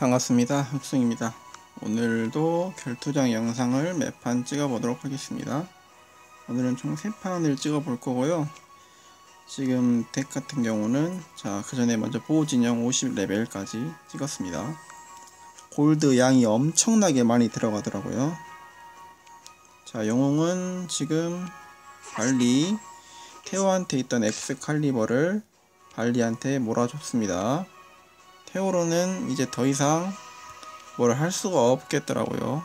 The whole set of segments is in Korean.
반갑습니다. 흑승입니다. 오늘도 결투장 영상을 몇 판 찍어 보도록 하겠습니다. 오늘은 총 3판을 찍어 볼 거고요. 지금 덱 같은 경우는 자, 그 전에 먼저 보호진영 50레벨까지 찍었습니다. 골드 양이 엄청나게 많이 들어가더라고요. 자, 영웅은 지금 발리 테오한테 있던 엑스칼리버를 발리한테 몰아줬습니다. 테오로는 이제 더 이상 뭘 할 수가 없겠더라고요.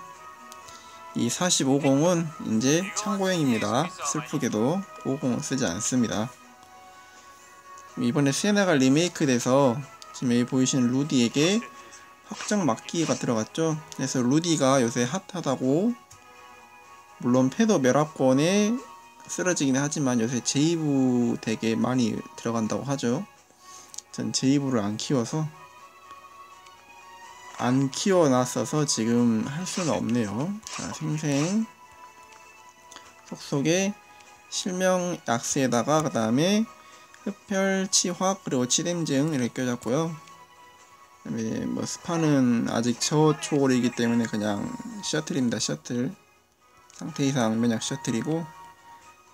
이 45공은 이제 참고행입니다. 슬프게도 50은 쓰지 않습니다. 이번에 시에나가 리메이크 돼서 지금 여기 보이시는 루디에게 확장 막기가 들어갔죠. 그래서 루디가 요새 핫하다고 물론 패도 멸합권에 쓰러지긴 하지만 요새 제이브 되게 많이 들어간다고 하죠. 전 제이브를 안 키워서 안 키워놨어서 지금 할 수는 없네요. 자, 생생 속속에 실명 약스에다가 그 다음에 흡혈 치확 그리고 치댐증 이렇게 껴졌고요. 그다음에 뭐 스파는 아직 저초월이기 때문에 그냥 셔틀입니다. 셔틀 상태 이상 면역 셔틀이고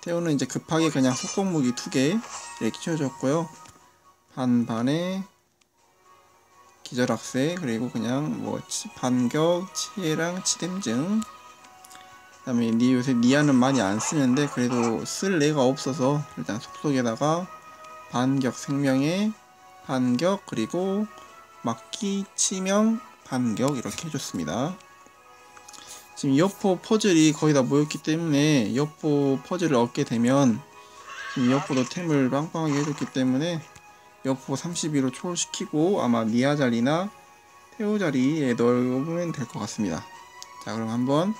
태우는 이제 급하게 그냥 속공무기 두개 이렇게 키워줬고요. 반반에 기절학세 그리고 그냥 뭐 반격 치해랑 치댐증 그다음에 니 요새 니아는 많이 안 쓰는데 그래도 쓸 애가 없어서 일단 속속에다가 반격 생명에 반격 그리고 막기 치명 반격 이렇게 해줬습니다. 지금 여포 퍼즐이 거의 다 모였기 때문에 여포 퍼즐을 얻게 되면 지금 여포도 템을 빵빵하게 해줬기 때문에 여포 32로 초월시키고 아마 니아 자리나 태우 자리에 넣으면 될 것 같습니다. 자 그럼 한번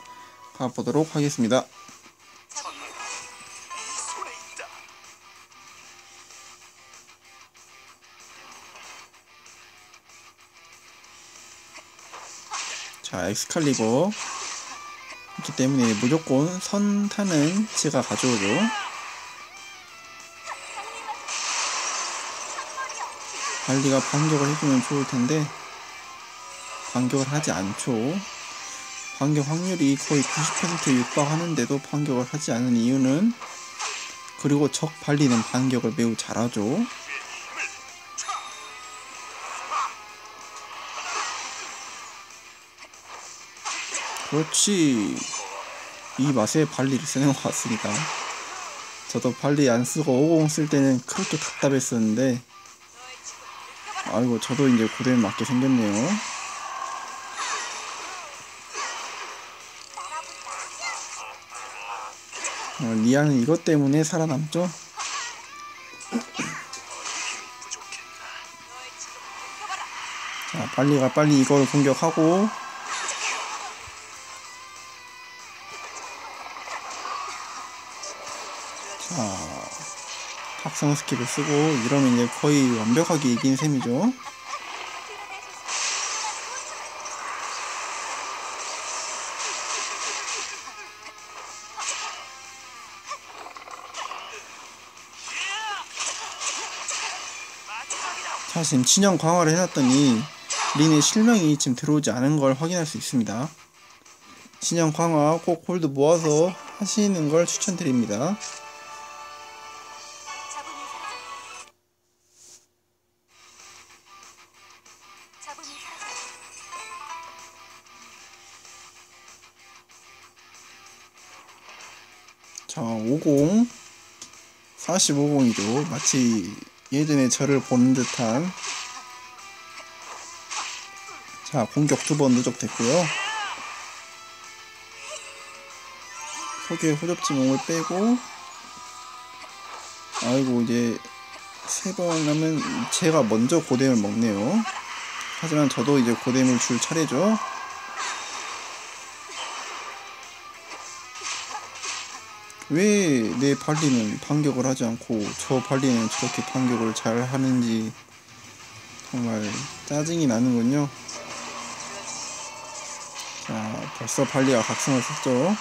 가보도록 하겠습니다. 자 엑스칼리버 있기 때문에 무조건 선타는 제가 가져오죠. 관리가 반격을 해주면 좋을 텐데 반격을 하지 않죠. 반격 확률이 거의 90%에 육박하는데도 반격을 하지 않은 이유는 그리고 적 발리는 반격을 매우 잘하죠. 그렇지. 이 맛에 발리를 쓰는 것 같습니다. 저도 발리 안 쓰고 50쓸 때는 그렇게 답답했었는데 아이고 저도 이제 고대를 맞게 생겼네요. 어, 리아는 이것 때문에 살아남죠? 자 빨리 가 빨리 이걸 공격하고. 자 합성 스킬을 쓰고 이러면 이제 거의 완벽하게 이긴 셈이죠. 자 지금 진영 강화를 해놨더니 린의 실명이 지금 들어오지 않은 걸 확인할 수 있습니다. 진영 강화 꼭 홀드 모아서 하시는 걸 추천드립니다. 자, 50 45공이죠. 마치 예전에 저를 보는 듯한 자, 공격 두 번 누적됐고요. 속에 호접지몽을 빼고 아이고 이제 세 번 하면 제가 먼저 고뎀을 먹네요. 하지만 저도 이제 고뎀을 줄 차례죠. 왜 내 발리는 반격을 하지 않고 저 발리는 저렇게 반격을 잘 하는지 정말 짜증이 나는군요. 자, 벌써 발리가 각성을 썼죠.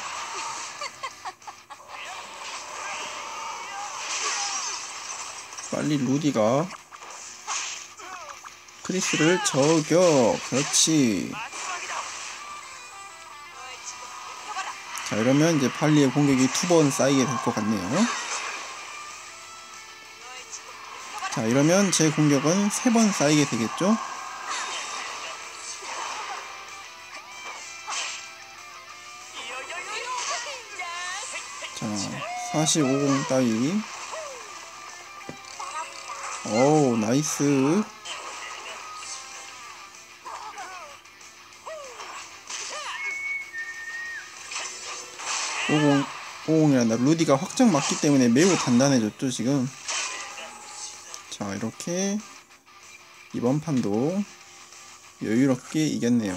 빨리 루디가 크리스를 저격. 그렇지. 자, 이러면 이제 팔리의 공격이 두 번 쌓이게 될 것 같네요. 자, 이러면 제 공격은 세 번 쌓이게 되겠죠? 자, 45공 따위. 오, 나이스. 오공, 오공이란다. 루디가 확정 맞기 때문에 매우 단단해졌죠, 지금. 자, 이렇게 이번 판도 여유롭게 이겼네요.